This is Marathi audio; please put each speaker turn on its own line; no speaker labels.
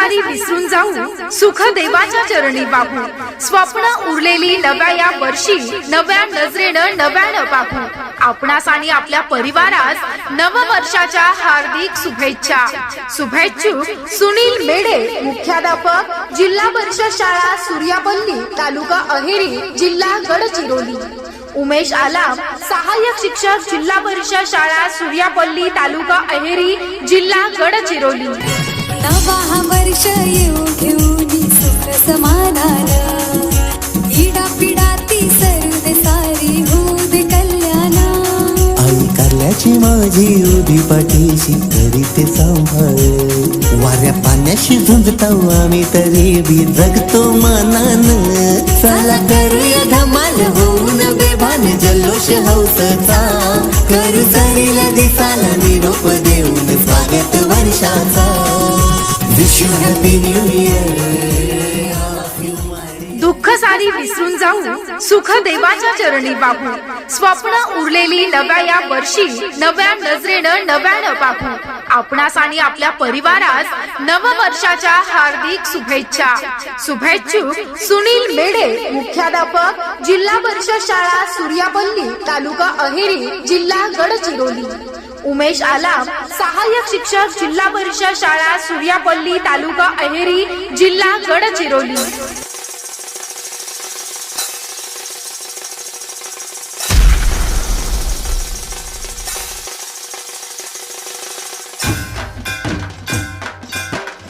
सारी विसरून जाऊ. सुख देवाच्या चरणी बाहू स्वप्न उरलेली नव्या या वर्षी नव्या नजरेनं नव्यानं पाहू आपणास आणि आपल्या परिवारास नववर्षाच्या हार्दिक शुभेच्छा. शुभेच्छुक सुनील मेढे मुख्याध्यापक जिल्हा परिषद शाळा सूर्यापल्ली तालुका अहेरी जिल्हा गडचिरोली. उमेश आलाम सहाय्यक शिक्षक जिल्हा परिषद शाळा सूर्यापल्ली तालुका अहेरी जिल्हा गडचिरोली.
नवा वर्ष येऊ घेऊन सुख समाधान. इडा पिडा ती सरुद सारी होद कल्याण.
आई कारल्याची माझी उभी पाठीशी तरी ते सांभाळ वाऱ्या पाण्याशी झुंजतो आम्ही तरी बी जगतो मानान. चला करूया धमाल होऊन बेभान जल्लोष हौसचा. करू सरीला दिसाला निरोप देऊन स्वागत वर्षाचा
दुःख सारी विसरून जाऊ सुख देवाच्या चरणी पाहू स्वप्न उरलेली नव्या या वर्षी नव्या नजरेनं नव्यानं पाहू. आपणास आणि आपल्या परिवारास नववर्षाच्या हार्दिक शुभेच्छा. शुभेच्छुक सुनील मेढे मुख्याध्यापक जिल्हा परिषद शाळा सूर्यापल्ली तालुका अहेरी जिल्हा गडचिरोली. उमेश आलाम सहाय्यक शिक्षक जिल्हा परिषद शाळा सूर्यापल्ली तालुका अहेरी जिल्हा गडचिरोली.